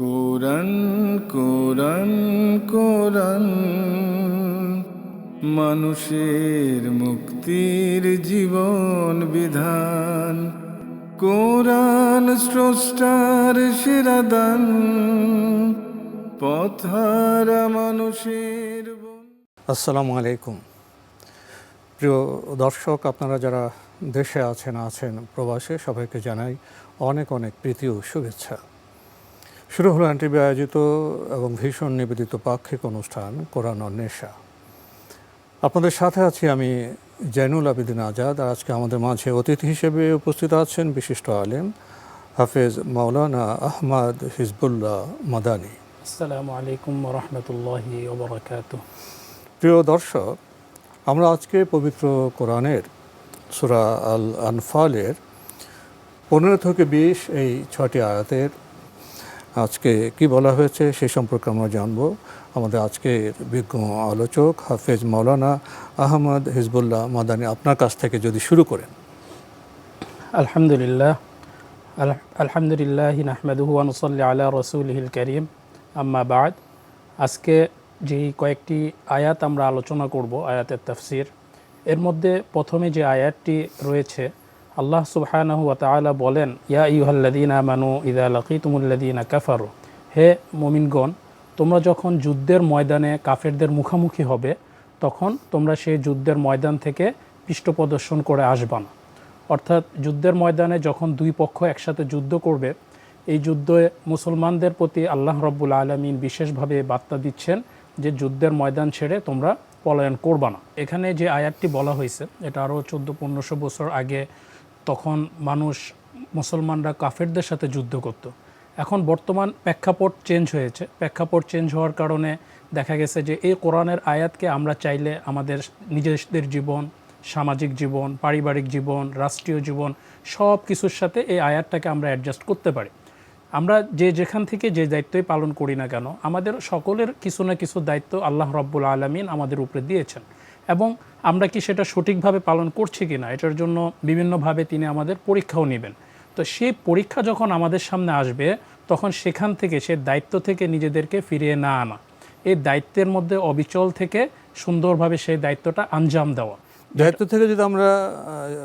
কোরআন কোরআন কোরআন। মানুষের মুক্তির জীবন বিধান। কোরআন স্রষ্টার শিরাদান পথহারা মানুষের আসসালামু আলাইকুম। প্রিয় দর্শক, আপনারা যারা দেশে আছেন আছেন প্রবাসে, সবাইকে জানাই অনেক অনেক প্রীতি ও শুভেচ্ছা। শুরু হলো অ্যান্টিবি আয়োজিত এবং ভীষণ নিবেদিত পাক্ষিক অনুষ্ঠান কোরআন অন্বেষা আপনাদের সাথে আছি আমি জৈনুল আবিদিন আজাদ আর আজকে আমাদের মাঝে অতিথি হিসেবে উপস্থিত আছেন বিশিষ্ট আলেম হাফেজ মাওলানা আহমদ হিজবুল্লাহ মাদানী। আসসালামু আলাইকুম রহমতুল্লাহি প্রিয় দর্শক আমরা আজকে পবিত্র কোরআনের সুরা আল আনফালের পনেরো থেকে বিশ এই ছটি আয়াতের আজকে কি বলা হয়েছে সে সম্পর্কে আমরা জানব। আমাদের আজকের বিজ্ঞ আলোচক হাফেজ মৌলানা আহমদ হিজবুল্লাহ মাদানী আপনার কাছ থেকে যদি শুরু করেন। আলহামদুলিল্লাহ আল- আলহামদুলিল্লাহ নাহমেদুহু আনুসল্লি আলা রসুলহিল করিম। আম্মা বাদ, আজকে যেই কয়েকটি আয়াত আমরা আলোচনা করব, আয়াতের তাফসির। এর মধ্যে প্রথমে যে আয়াতটি রয়েছে আল্লাহ সুবহানাহু ওয়া তাআলা বলেন, ইয়া ইউহাল্লাযীনা আমানু ইযা লাকীতুমুল্লাযীনা কাফারু, হে মুমিনগণ, তোমরা যখন যুদ্ধের ময়দানে কাফেরদের মুখোমুখি হবে, তখন তোমরা সেই যুদ্ধের ময়দান থেকে পৃষ্ঠপ্রদর্শন করে আসবা না। অর্থাৎ যুদ্ধের ময়দানে যখন দুই পক্ষ একসাথে যুদ্ধ করবে, এই যুদ্ধে মুসলমানদের প্রতি আল্লাহ রব্বুল আলমিন বিশেষভাবে বার্তা দিচ্ছেন যে যুদ্ধের ময়দান ছেড়ে তোমরা পলায়ন করবা না। এখানে যে আয়াতটি বলা হয়েছে, এটা আরও চোদ্দ পনেরোশো বছর আগে তখন মানুষ মুসলমানরা কাফেরদের সাথে যুদ্ধ করত। এখন বর্তমান প্রেক্ষাপট চেঞ্জ হয়েছে। প্রেক্ষাপট চেঞ্জ হওয়ার কারণে দেখা গেছে যে এই কোরআনের আয়াতকে আমরা চাইলে আমাদের নিজেদের জীবন, সামাজিক জীবন, পারিবারিক জীবন, রাষ্ট্রীয় জীবন সব কিছুর সাথে এই আয়াতটাকে আমরা অ্যাডজাস্ট করতে পারি। আমরা যে যেখান থেকে যে দায়িত্বই পালন করি না কেন, আমাদের সকলের কিছু না কিছু দায়িত্ব আল্লাহ রব্বুল আলমিন আমাদের উপরে দিয়েছেন। এবং আমরা কি সেটা সঠিকভাবে পালন করছি কি না এটার জন্য বিভিন্নভাবে তিনি আমাদের পরীক্ষাও নেবেন। তো সেই পরীক্ষা যখন আমাদের সামনে আসবে তখন সেখান থেকে সে দায়িত্ব থেকে নিজেদেরকে ফিরিয়ে না আনা। এই দায়িত্বের মধ্যে অবিচল থেকে সুন্দরভাবে সেই দায়িত্বটা আঞ্জাম দেওয়া। দায়িত্ব থেকে যদি আমরা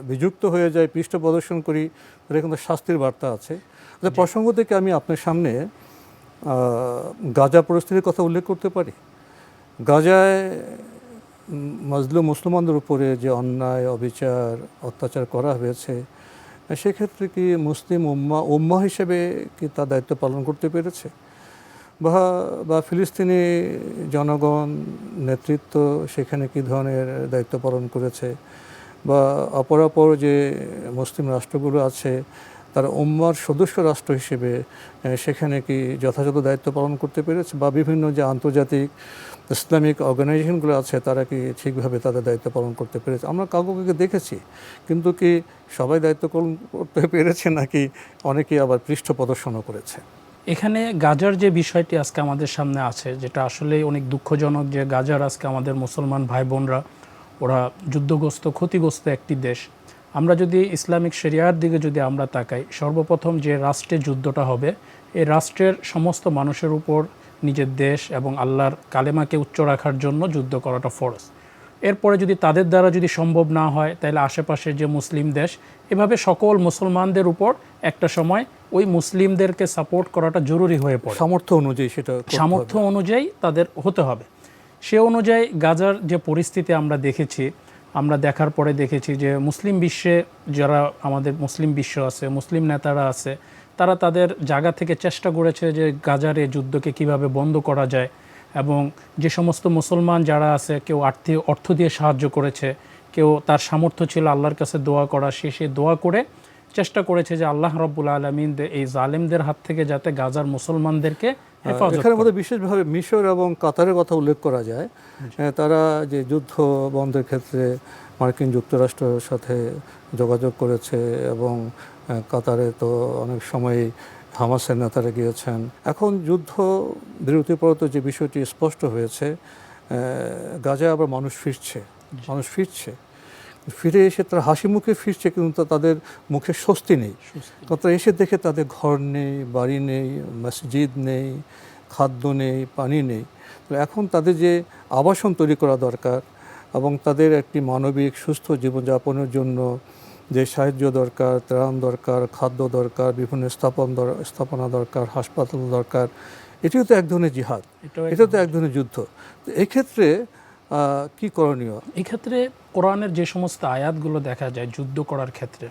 বিযুক্ত হয়ে যাই পৃষ্ঠ প্রদর্শন করি তাহলে কিন্তু শাস্তির বার্তা আছে। তো প্রসঙ্গ থেকে আমি আপনার সামনে গাজা পরিস্থিতির কথা উল্লেখ করতে পারি। গাজায় উম, মজলুম মুসলমানদের উপরে যে অন্যায় অবিচার অত্যাচার করা হয়েছে সেক্ষেত্রে কি মুসলিম উম্মা উম্মা হিসেবে কি তার দায়িত্ব পালন করতে পেরেছে? বা বা ফিলিস্তিনি জনগণ নেতৃত্ব সেখানে কী ধরনের দায়িত্ব পালন করেছে? বা অপরাপর যে মুসলিম রাষ্ট্রগুলো আছে তারা উম্মার সদস্য রাষ্ট্র হিসেবে সেখানে কি যথাযথ দায়িত্ব পালন করতে পেরেছে? বা বিভিন্ন যে আন্তর্জাতিক ইসলামিক অর্গানাইজেশনগুলো আছে, তারা কি ঠিকভাবে তাদের দায়িত্ব পালন করতে পেরেছে? আমরা কাউকে দেখেছি, কিন্তু কি সবাই দায়িত্ব পালন করতে পেরেছে নাকি অনেকেই আবার পৃষ্ঠ প্রদর্শনও করেছে? এখানে গাজার যে বিষয়টি আজকে আমাদের সামনে আছে, যেটা আসলে অনেক দুঃখজনক যে গাজার আজকে আমাদের মুসলমান ভাই বোনরা ওরা যুদ্ধগ্রস্ত, ক্ষতিগ্রস্ত একটি দেশ। আমরা যদি ইসলামিক শরিয়ার দিকে যদি আমরা তাকাই সর্বপ্রথম যে রাষ্ট্রে যুদ্ধটা হবে এই রাষ্ট্রের সমস্ত মানুষের উপর নিজের দেশ এবং আল্লাহর কালেমাকে উচ্চ রাখার জন্য যুদ্ধ করাটা ফরজ। এরপরে যদি তাদের দ্বারা যদি সম্ভব না হয় তাহলে আশেপাশের যে মুসলিম দেশ এভাবে সকল মুসলমানদের উপর একটা সময় ওই মুসলিমদেরকে সাপোর্ট করাটা জরুরি হয়ে পড়ে। সামর্থ্য অনুযায়ী সেটা সামর্থ্য অনুযায়ী তাদের হতে হবে। সে অনুযায়ী গাজার যে পরিস্থিতি আমরা দেখেছি আমরা দেখার পরে দেখেছি যে মুসলিম বিশ্বে যারা আমাদের মুসলিম বিশ্ব আছে, মুসলিম নেতারা আছে, তারা তাদের জায়গা থেকে চেষ্টা করেছে যে গাজার এই যুদ্ধকে কীভাবে বন্ধ করা যায় এবং যে সমস্ত মুসলমান যারা আছে, কেউ আর্থিক অর্থ দিয়ে সাহায্য করেছে, কেউ তার সামর্থ্য ছিল আল্লাহর কাছে দোয়া করা, সে সে দোয়া করে চেষ্টা করেছে যে আল্লাহ রব্বুল আলমিন এই জালেমদের হাত থেকে যাতে গাজার মুসলমানদেরকে এখানে মধ্যে বিশেষভাবে মিশর এবং কাতারের কথা উল্লেখ করা যায়। তারা যে যুদ্ধ বন্ধের ক্ষেত্রে মার্কিন যুক্তরাষ্ট্রের সাথে যোগাযোগ করেছে এবং কাতারে তো অনেক সময় হামাসের নেতারা গিয়েছেন। এখন যুদ্ধ বিরতিপরত যে বিষয়টি স্পষ্ট হয়েছে গাজায় আবার মানুষ ফিরছে। মানুষ ফিরছে। ফিরে এসে তারা হাসি মুখে ফিরছে কিন্তু তাদের মুখে স্বস্তি নেই। তারা এসে দেখে তাদের ঘর নেই বাড়ি নেই মসজিদ নেই খাদ্য নেই পানি নেই। তো এখন তাদের যে আবাসন তৈরি করা দরকার এবং তাদের একটি মানবিক সুস্থ জীবনযাপনের জন্য যে সাহায্য দরকার ত্রাণ দরকার খাদ্য দরকার বিভিন্ন স্থাপন স্থাপনা দরকার হাসপাতাল দরকার এটিও তো এক ধরনের জিহাদ। এটাও তো এক ধরনের যুদ্ধ। তো এক্ষেত্রে কি করণীয়? এই ক্ষেত্রে কোরআনের যে সমস্ত আয়াতগুলো দেখা যায় যুদ্ধ করার ক্ষেত্রে,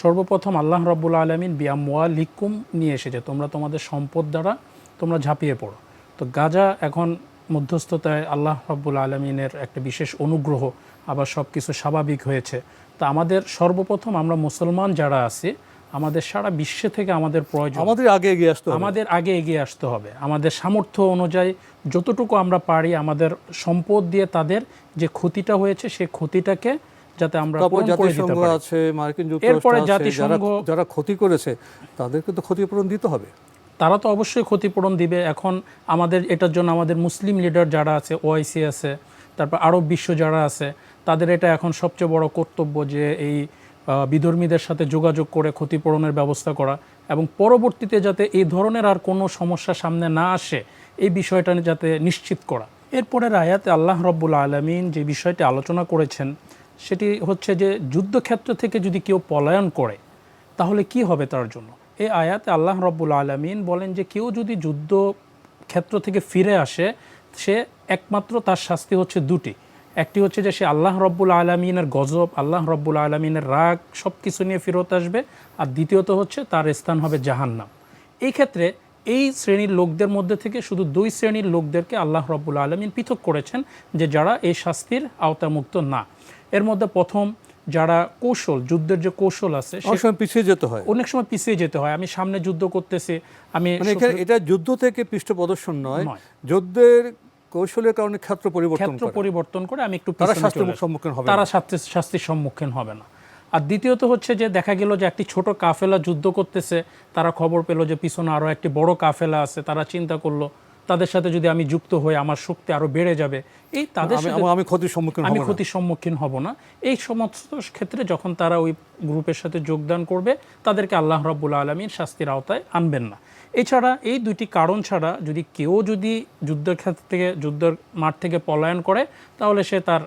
সর্বপ্রথম আল্লাহ রব্বুল আলমিন বিয়ামুয়া লিকুম নিয়ে এসেছে, তোমরা তোমাদের সম্পদ দ্বারা তোমরা ঝাঁপিয়ে পড়ো। তো গাজা এখন মধ্যস্থতায় আল্লাহ রব্বুল আলমিনের একটা বিশেষ অনুগ্রহ, আবার সব কিছু স্বাভাবিক হয়েছে। তা আমাদের সর্বপ্রথম আমরা মুসলমান যারা আছি আমাদের সারা বিশ্বে থেকে আমাদের প্রয়োজন। আমাদের আগে এগিয়ে আসতে আমাদের আগে এগিয়ে আসতে হবে। আমাদের সামর্থ্য অনুযায়ী যতটুকু আমরা পারি আমাদের সম্পদ দিয়ে তাদের যে ক্ষতিটা হয়েছে সেই ক্ষতিটাকে যাতে আমরা জাতিসংঘ আছে মার্কিন যুক্তরাষ্ট্র জাতিসংঘ- যারা ক্ষতি করেছে তাদেরকে তো ক্ষতিপূরণ দিতে হবে। তারা তো অবশ্যই ক্ষতিপূরণ দিবে। এখন আমাদের এটার জন্য আমাদের মুসলিম লিডার যারা আছে ওআইসি আছে তারপর আরব বিশ্ব যারা আছে তাদের এটা এখন সবচেয়ে বড় কর্তব্য যে এই বিধর্মীদের সাথে যোগাযোগ করে ক্ষতিপূরণের ব্যবস্থা করা এবং পরবর্তীতে যাতে এই ধরনের আর কোনো সমস্যা সামনে না আসে, এই বিষয়টা যাতে নিশ্চিত করা। এরপরের আয়াতে আল্লাহ রব্বুল আলমিন যে বিষয়টি আলোচনা করেছেন, সেটি হচ্ছে যে যুদ্ধক্ষেত্র থেকে যদি কেউ পলায়ন করে, তাহলে কি হবে তার জন্য? এই আয়াতে আল্লাহ রব্বুল আলমিন বলেন যে কেউ যদি যুদ্ধ ক্ষেত্র থেকে ফিরে আসে, সে একমাত্র তার শাস্তি হচ্ছে দুটি। একটি হচ্ছে যে সে আল্লাহ রব্বুল আলমিনের গজব আল্লাহ রব্বুল আলমিনের রাগ সব কিছু নিয়ে ফেরত আসবে। আর দ্বিতীয়ত হচ্ছে তার স্থান হবে জাহান্নাম। এই ক্ষেত্রে এই শ্রেণির লোকদের মধ্যে থেকে শুধু দুই শ্রেণির লোকদেরকে আল্লাহ রব্বুল আলমিন পৃথক করেছেন যে যারা এই শাস্তির আওতামুক্ত না। এর মধ্যে প্রথম যারা কৌশল যুদ্ধের যে কৌশল আছে সে অনেক সময় পিছিয়ে যেতে হয়। অনেক সময় পিছিয়ে যেতে হয়। আমি সামনে যুদ্ধ করতেছি আমি মানে এটা যুদ্ধ থেকে পৃষ্ঠ প্রদর্শন নয়। যুদ্ধের কৌশলের কারণে ক্ষেত্র পরিবর্তন ক্ষেত্র পরিবর্তন করে আমি একটু তারা শাস্তির সম্মুখীন হবে তারা শাস্তির শাস্তির সম্মুখীন হবে না। আর দ্বিতীয়ত হচ্ছে যে দেখা গেল যে একটি ছোট কাফেলা যুদ্ধ করতেছে তারা খবর পেল যে পিছনে আরও একটি বড় কাফেলা আছে তারা চিন্তা করল তাদের সাথে যদি আমি যুক্ত হই আমার শক্তি আরও বেড়ে যাবে এই তাদের আমি সাথে আমি ক্ষতির সম্মুখীন আমি। ক্ষতির সম্মুখীন হব না। এই সমস্ত ক্ষেত্রে যখন তারা ওই গ্রুপের সাথে যোগদান করবে তাদেরকে আল্লাহ রাব্বুল আলমিন শাস্তির আওতায় আনবেন না। এছাড়া এই দুইটি কারণ ছাড়া যদি কেউ যদি যুদ্ধের ক্ষেত্র থেকে যুদ্ধের মাঠ থেকে পলায়ন করে তাহলে সে তার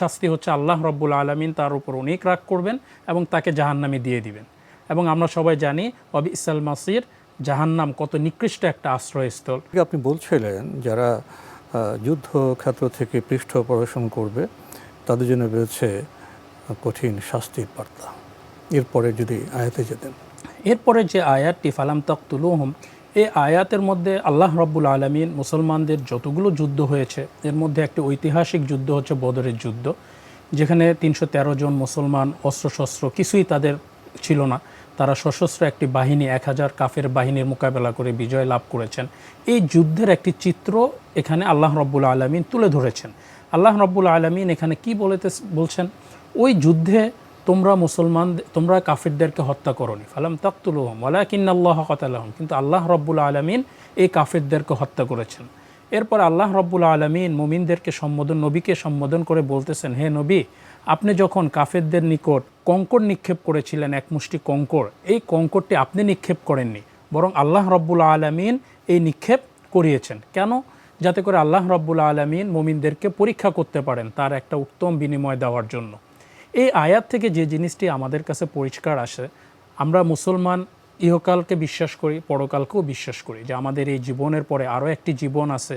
শাস্তি হচ্ছে আল্লাহ রব্বুল আলমিন তার উপর অনেক রাগ করবেন এবং তাকে জাহান্নামে দিয়ে দিবেন। এবং আমরা সবাই জানি অবি ইসাল মাসির জাহান্নাম কত নিকৃষ্ট একটা আশ্রয়স্থল। আপনি বলছিলেন যারা আহ, যুদ্ধক্ষেত্র থেকে পৃষ্ঠ প্রদর্শন করবে তাদের জন্য রয়েছে কঠিন শাস্তির বার্তা। এরপরে যদি আয়াতে যেতেন। এরপরে যে আয়াতটি ফালাম তখতুলুহম এই আয়াতের মধ্যে আল্লাহ রব্বুল আলমিন মুসলমানদের যতগুলো যুদ্ধ হয়েছে এর মধ্যে একটি ঐতিহাসিক যুদ্ধ হচ্ছে বদরের যুদ্ধ যেখানে তিনশো তেরো জন মুসলমান অস্ত্রশস্ত্র কিছুই তাদের ছিল না। তারা সশস্ত্র একটি বাহিনী, এক হাজার কাফের বাহিনীর মোকাবেলা করে বিজয় লাভ করেছেন। এই যুদ্ধের একটি চিত্র এখানে আল্লাহ রব্বুল আলমিন তুলে ধরেছেন। আল্লাহ রব্বুল আলমিন এখানে কি বলেতে বলছেন? ওই যুদ্ধে তোমরা মুসলমান, তোমরা কাফিরদেরকে হত্যা করনি। ফালাম তাকতুলুহম ওয়ালাকিন আল্লাহ কিন্তু আল্লাহ রব্বুল আলমিন এই কাফিরদেরকে হত্যা করেছেন। এরপর আল্লাহ রব্বুল আলমিন মুমিনদেরকে সম্বোধন, নবীকে সম্বোধন করে বলতেছেন, হে নবী, আপনি যখন কাফেরদের নিকট কঙ্কর নিক্ষেপ করেছিলেন, এক মুষ্টি কঙ্কর, এই কঙ্করটি আপনি নিক্ষেপ করেননি, বরং আল্লাহ রব্বুল আলমিন এই নিক্ষেপ করিয়েছেন। কেন? যাতে করে আল্লাহ রব্বুল আলমিন মুমিনদেরকে পরীক্ষা করতে পারেন তার একটা উত্তম বিনিময় দেওয়ার জন্য। এই আয়াত থেকে যে জিনিসটি আমাদের কাছে পরিষ্কার আসে, আমরা মুসলমান ইহকালকে বিশ্বাস করি, পরকালকেও বিশ্বাস করি যে আমাদের এই জীবনের পরে আরও একটি জীবন আছে।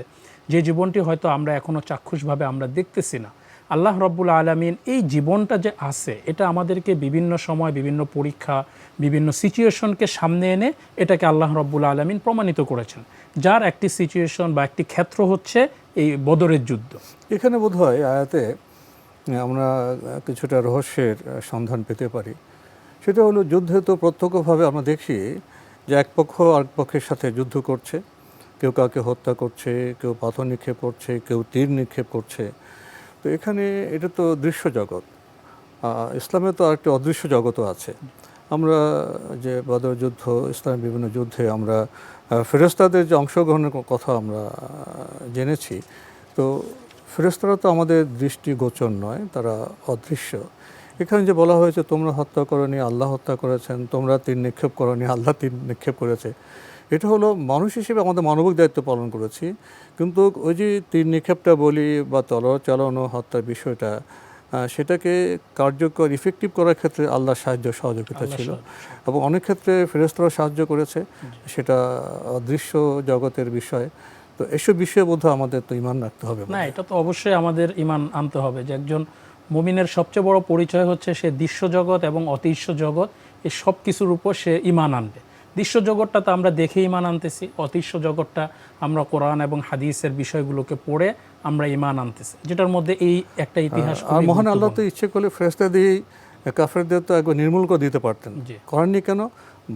যে জীবনটি হয়তো আমরা এখনও চাক্ষুষভাবে আমরা দেখতেছি না। আল্লাহ রব্বুল আলমিন এই জীবনটা যে আছে, এটা আমাদেরকে বিভিন্ন সময় বিভিন্ন পরীক্ষা, বিভিন্ন সিচুয়েশনকে সামনে এনে এটাকে আল্লাহ রব্বুল আলমিন প্রমাণিত করেছেন। যার একটি সিচুয়েশন বা একটি ক্ষেত্র হচ্ছে এই বদরের যুদ্ধ। এখানে বোধ হয় আয়াতে আমরা কিছুটা রহস্যের সন্ধান পেতে পারি। সেটা হলো যুদ্ধে তো প্রত্যক্ষভাবে আমরা দেখি যে এক পক্ষ আরেক পক্ষের সাথে যুদ্ধ করছে। কেউ কাউকে হত্যা করছে কেউ পাথর নিক্ষেপ করছে কেউ তীর নিক্ষেপ করছে। তো এখানে এটা তো দৃশ্য জগৎ। ইসলামে তো আরেকটি অদৃশ্য জগতও আছে। আমরা যে বদর যুদ্ধ ইসলামের বিভিন্ন যুদ্ধে আমরা আহ, ফেরেশতাদের যে অংশগ্রহণের কথা আমরা জেনেছি। তো ফেরেশতারা তো আমাদের দৃষ্টিগোচর নয় তারা অদৃশ্য। এখানে যে বলা হয়েছে তোমরা হত্যা করনি আল্লাহ হত্যা করেছেন। তোমরা তীর নিক্ষেপ করনি আল্লাহ তীর নিক্ষেপ করেছে। এটা হলো মানুষ হিসেবে আমাদের মানবিক দায়িত্ব পালন করেছি। কিন্তু ওই যে তীর নিক্ষেপটা বলি বা তলোয়ার চালানো হত্যার বিষয়টা সেটাকে কার্যকর ইফেক্টিভ করার ক্ষেত্রে আল্লাহর সাহায্য সহযোগিতা ছিল। এবং অনেক ক্ষেত্রে ফেরেস্তরা সাহায্য করেছে। সেটা অদৃশ্য জগতের বিষয়। তো এসব বিষয়ে বোধ আমাদের তো ইমান রাখতে হবে না এটা তো অবশ্যই আমাদের ইমান আনতে হবে যে একজন মুমিনের সবচেয়ে বড় পরিচয় হচ্ছে সে দৃশ্য জগৎ এবং অদৃশ্য জগৎ এই সব কিছুর উপর সে ইমান আনবে। দৃশ্য জগৎটা তো আমরা দেখে ইমান আনতেছি অদৃশ্য জগৎটা আমরা কোরআন এবং হাদিসের বিষয়গুলোকে পড়ে আমরা ইমান আনতেছি যেটার মধ্যে এই একটা ইতিহাস মহান আল্লাহ তো ইচ্ছে করলে ফেরেস্তা দিয়েই কাফেরদের তো একবার নির্মূল করে দিতে পারতেন। করেননি কেন?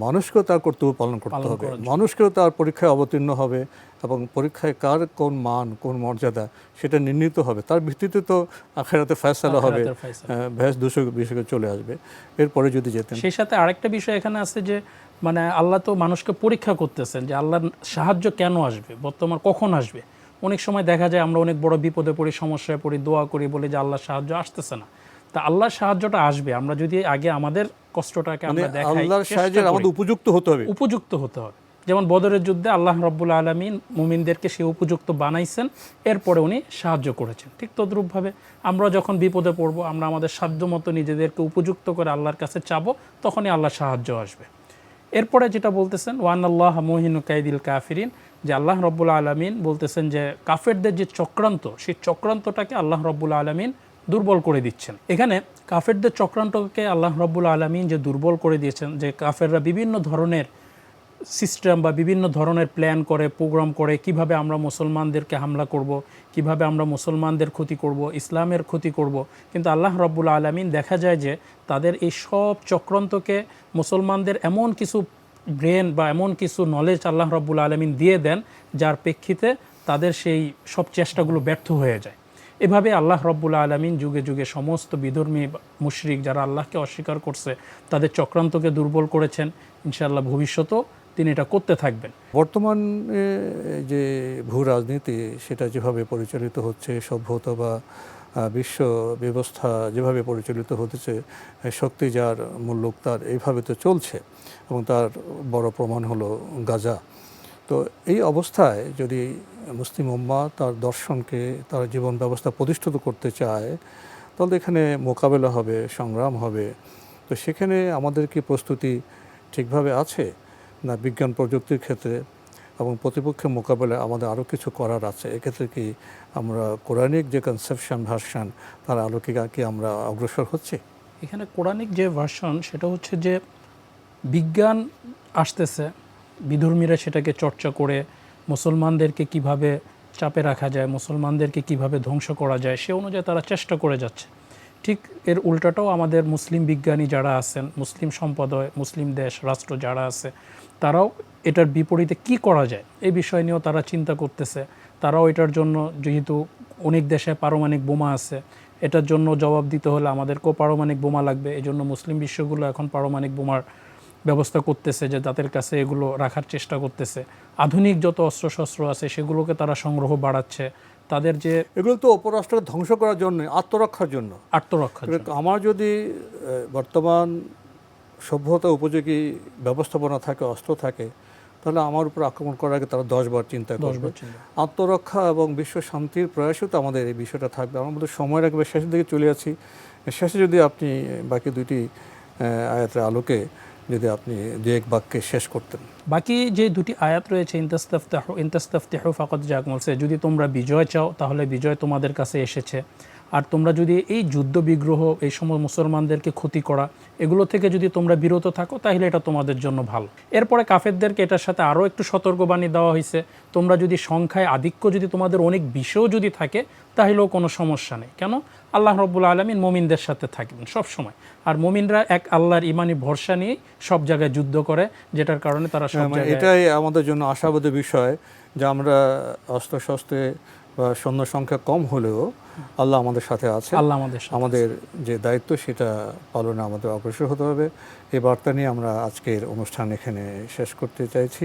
মানুষকেও তার কর্তব্য পালন করতে হবে। মানুষকেও তার পরীক্ষায় অবতীর্ণ হবে এবং পরীক্ষায় কার কোন মান কোন মর্যাদা সেটা নির্ণীত হবে। তার ভিত্তিতে তো আখেরাতে ফয়সালা হবে ভ্যাস দূষক বিষয়কে চলে আসবে। এরপরে যদি যেতেন। সেই সাথে আরেকটা বিষয় এখানে আছে যে মানে আল্লাহ তো মানুষকে পরীক্ষা করতেছেন যে আল্লাহর সাহায্য কেন আসবে বর্তমান কখন আসবে? অনেক সময় দেখা যায় আমরা অনেক বড় বিপদে পড়ি সমস্যায় পড়ি দোয়া করি বলে যে আল্লাহর সাহায্য আসতেছে না। তা আল্লাহর সাহায্যটা আসবে। আমরা যদি আগে আমাদের কষ্টটাকে মানে আমরা দেখাই আল্লাহর সাহায্যের আমাদের উপযুক্ত হতে হবে। উপযুক্ত হতে হবে। যেমন বদরের যুদ্ধে আল্লাহ রব্বুল আলমিন মুমিনদেরকে সে উপযুক্ত বানাইছেন এরপরে উনি সাহায্য করেছেন। ঠিক তদ্রূপভাবে আমরা যখন বিপদে পড়ব আমরা আমাদের সাধ্য মতো নিজেদেরকে উপযুক্ত করে আল্লাহর কাছে চাবো তখনই আল্লাহ সাহায্য আসবে। এরপরে যেটা বলতেছেন ওয়ান আল্লাহ মোহিনু কাইদিল কাফিরিন যে আল্লাহ রব্বুল আলমিন বলতেছেন যে কাফেরদের যে চক্রান্ত সেই চক্রান্তটাকে আল্লাহ রব্বুল আলমিন দুর্বল করে দিচ্ছেন। এখানে কাফেরদের চক্রান্তকে আল্লাহ রব্বুল আলমিন যে দুর্বল করে দিয়েছেন, যে কাফেররা বিভিন্ন ধরনের সিস্টেম বা বিভিন্ন ধরনের প্ল্যান করে, প্রোগ্রাম করে, কীভাবে আমরা মুসলমানদেরকে হামলা করব, কীভাবে আমরা মুসলমানদের ক্ষতি করব, ইসলামের ক্ষতি করব, কিন্তু আল্লাহ রব্বুল আলমিন দেখা যায় যে তাদের এই সব চক্রান্তকে মুসলমানদের এমন কিছু ব্রেন বা এমন কিছু নলেজ আল্লাহ রব্বুল আলমিন দিয়ে দেন, যার প্রেক্ষিতে তাদের সেই সব চেষ্টাগুলো ব্যর্থ হয়ে যায়। এভাবে আল্লাহ রব্বুল আলমিন যুগে যুগে সমস্ত বিধর্মী মুশরিক যারা আল্লাহকে অস্বীকার করছে, তাদের চক্রান্তকে দুর্বল করেছেন। ইনশাআল্লাহ ভবিষ্যতেও তিনি এটা করতে থাকবেন। বর্তমান যে ভূ রাজনীতি, সেটা যেভাবে পরিচালিত হচ্ছে, সভ্যতা বা বিশ্ব ব্যবস্থা যেভাবে পরিচালিত হতেছে শক্তি যার মূল্যক তার এইভাবে তো চলছে এবং তার বড় প্রমাণ হলো গাজা। তো এই অবস্থায় যদি মুসলিম উম্মা তার দর্শনকে, তার জীবন ব্যবস্থা প্রতিষ্ঠিত করতে চায়, তাহলে এখানে মোকাবেলা হবে, সংগ্রাম হবে। তো সেখানে আমাদের কি প্রস্তুতি ঠিকভাবে আছে? না বিজ্ঞান প্রযুক্তির ক্ষেত্রে এবং প্রতিপক্ষের মোকাবেলায় আমাদের আরও কিছু করার আছে? এক্ষেত্রে কি আমরা কোরআনিক যে কনসেপশন ভার্সান তার আলোকে কি আমরা অগ্রসর হচ্ছি? এখানে কোরআনিক যে ভার্সন সেটা হচ্ছে যে বিজ্ঞান আসতেছে বিধর্মীরা সেটাকে চর্চা করে মুসলমানদেরকে কীভাবে চাপে রাখা যায়, মুসলমানদেরকে কীভাবে ধ্বংস করা যায়, সে অনুযায়ী তারা চেষ্টা করে যাচ্ছে। ঠিক এর উল্টাটাও আমাদের মুসলিম বিজ্ঞানী যারা আছেন, মুসলিম সম্প্রদায়, মুসলিম দেশ, রাষ্ট্র যারা আছে, তারাও এটার বিপরীতে কি করা যায়, এই বিষয় নিয়েও তারা চিন্তা করতেছে। তারাও এটার জন্য যেহেতু অনেক দেশে পারমাণবিক বোমা আছে, এটার জন্য জবাব দিতে হলে আমাদেরকেও পারমাণবিক বোমা লাগবে। এই জন্য মুসলিম বিশ্বগুলো এখন পারমাণবিক বোমার ব্যবস্থা করতেছে যে তাদের কাছে এগুলো রাখার চেষ্টা করতেছে। আধুনিক যত অস্ত্রশস্ত্র আছে সেগুলোকে তারা সংগ্রহ বাড়াচ্ছে। তাদের যে এগুলো তো অপরাষ্ট্র ধ্বংস করার জন্য আত্মরক্ষার জন্য। আত্মরক্ষা আমার যদি বর্তমান সভ্যতা উপযোগী ব্যবস্থাপনা থাকে অস্ত্র থাকে তাহলে আমার উপর আক্রমণ করার আগে তারা দশবার চিন্তা দশ করবে আত্মরক্ষা এবং বিশ্ব শান্তির প্রয়াসও তো আমাদের এই বিষয়টা থাকবে। আমার মধ্যে সময়ের একেবারে শেষের দিকে চলে যাচ্ছি। শেষে যদি আপনি বাকি দুইটি আয়াতের আলোকে যদি আপনি দু এক বাক্যে শেষ করতেন। বাকি যে দুটি আয়াত রয়েছে, ইন্তাস্তাফতাহু ইন্তাস্তাফতাহু ফাকত জাক বলছে যদি তোমরা বিজয় চাও, তাহলে বিজয় তোমাদের কাছে এসেছে। আর তোমরা যদি এই যুদ্ধ বিগ্রহ এই সময় মুসলমানদেরকে ক্ষতি করা এগুলো থেকে যদি তোমরা বিরত থাকো তাহলে এটা তোমাদের জন্য ভালো। এরপরে কাফেরদেরকে এটার সাথে আরও একটু সতর্কবাণী দেওয়া হয়েছে। তোমরা যদি সংখ্যায় আধিক্য যদি তোমাদের অনেক বিষয়ও যদি থাকে তাহলেও কোনো সমস্যা নেই। কেন? আল্লাহ রব্বুল আলমিন মোমিনদের সাথে থাকবেন সব সময়। আর মোমিনরা এক আল্লাহর ইমানি ভরসা নিয়ে সব জায়গায় যুদ্ধ করে যেটার কারণে তারা সব মানে এটাই আমাদের জন্য আশাবাদী বিষয় যে আমরা অস্ত্র শস্ত্রে বা সৈন্য সংখ্যা কম হলেও আল্লাহ আমাদের সাথে আছে আল্লাহ আমাদের আমাদের যে দায়িত্ব সেটা পালনে আমাদের অগ্রসর হতে হবে। এই বার্তা নিয়ে আমরা আজকের অনুষ্ঠান এখানে শেষ করতে চাইছি।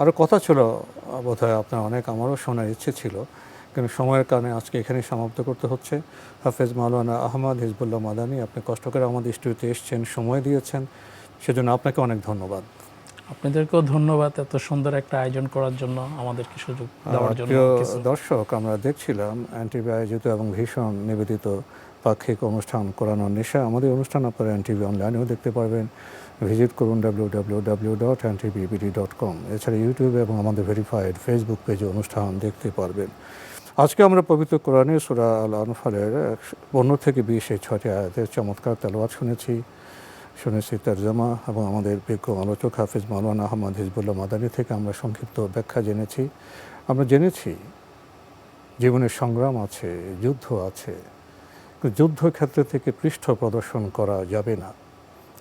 আরও কথা ছিল বোধহয় আপনার অনেক আমারও শোনার ইচ্ছে ছিল। কিন্তু সময়ের কারণে আজকে এখানেই সমাপ্ত করতে হচ্ছে। হাফেজ মাওলানা আহমদ হিজবুল্লাহ মাদানি আপনি কষ্ট করে আমাদের স্টুডিওতে এসছেন সময় দিয়েছেন। সেজন্য আপনাকে অনেক ধন্যবাদ। আপনাদেরকেও ধন্যবাদ এত সুন্দর একটা আয়োজন করার জন্য আমাদেরকে সুযোগ দেওয়ার জন্য দর্শক আমরা দেখছিলাম অ্যান্টিভি আয়োজিত এবং ভীষণ নিবেদিত পাক্ষিক অনুষ্ঠান করানোর নেশা। আমাদের অনুষ্ঠান আপনারা এনটিভি অনলাইনেও দেখতে পারবেন। ভিজিট করুন W W W dot NTVBD dot com এছাড়া ইউটিউবে এবং আমাদের ভেরিফাইড ফেসবুক পেজে অনুষ্ঠান দেখতে পারবেন। আজকে আমরা পবিত্র কোরআনে সুরা আল আনফালের পনেরো থেকে বিশ এই ছয়টি আয়াতের চমৎকার তেলাওয়াত শুনেছি। শুনেছি তর্জমা এবং আমাদের বিজ্ঞ আলোচক হাফিজ মাওলানা আহমদ হিজবুল্লাহ মাদানী থেকে আমরা সংক্ষিপ্ত ব্যাখ্যা জেনেছি। আমরা জেনেছি, জীবনের সংগ্রাম আছে, যুদ্ধ আছে যুদ্ধক্ষেত্র থেকে পৃষ্ঠ প্রদর্শন করা যাবে না।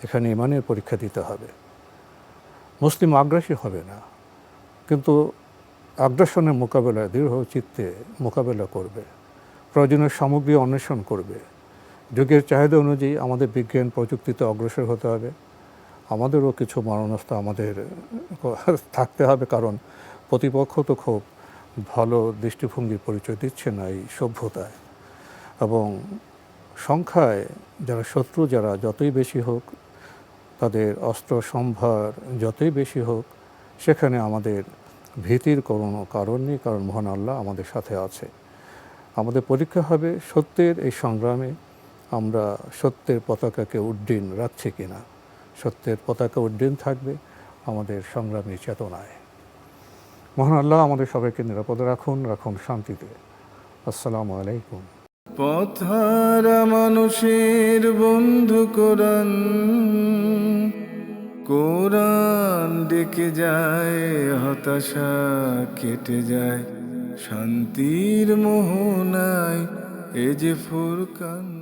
এখানে ইমানের পরীক্ষা দিতে হবে। মুসলিম আগ্রাসী হবে না, কিন্তু আগ্রাসনের মোকাবেলায় দৃঢ় চিত্তে মোকাবেলা করবে। প্রয়োজনীয় সামগ্রী অন্বেষণ করবে। যুগের চাহিদা অনুযায়ী আমাদের বিজ্ঞান প্রযুক্তিতে অগ্রসর হতে হবে। আমাদেরও কিছু মারণাস্ত্র আমাদের থাকতে হবে কারণ প্রতিপক্ষ তো খুব ভালো দৃষ্টিভঙ্গির পরিচয় দিচ্ছে না এই সভ্যতায়। এবং সংখ্যায় যারা শত্রু, যারা যতই বেশি হোক, তাদের অস্ত্র সম্ভার যতই বেশি হোক, সেখানে আমাদের ভীতির কোনো কারণ নেই, কারণ মহান আল্লাহ আমাদের সাথে আছে। আমাদের পরীক্ষা হবে সত্যের এই সংগ্রামে। আমরা সত্যের পতাকাকে উড্ডীন রাখছি কিনা? সত্যের পতাকা উড্ডীন থাকবে আমাদের সংগ্রামী চেতনায়। মহান আল্লাহ, আমাদের সবাইকে নিরাপদে রাখুন রাখুন শান্তিতে। আসসালামু আলাইকুম। পথহারা মানুষের বন্ধু কোরআন কোরআন ডেকে যায়, হতাশা কেটে যায়, শান্তির মোহনায় এ যে ফুরকান।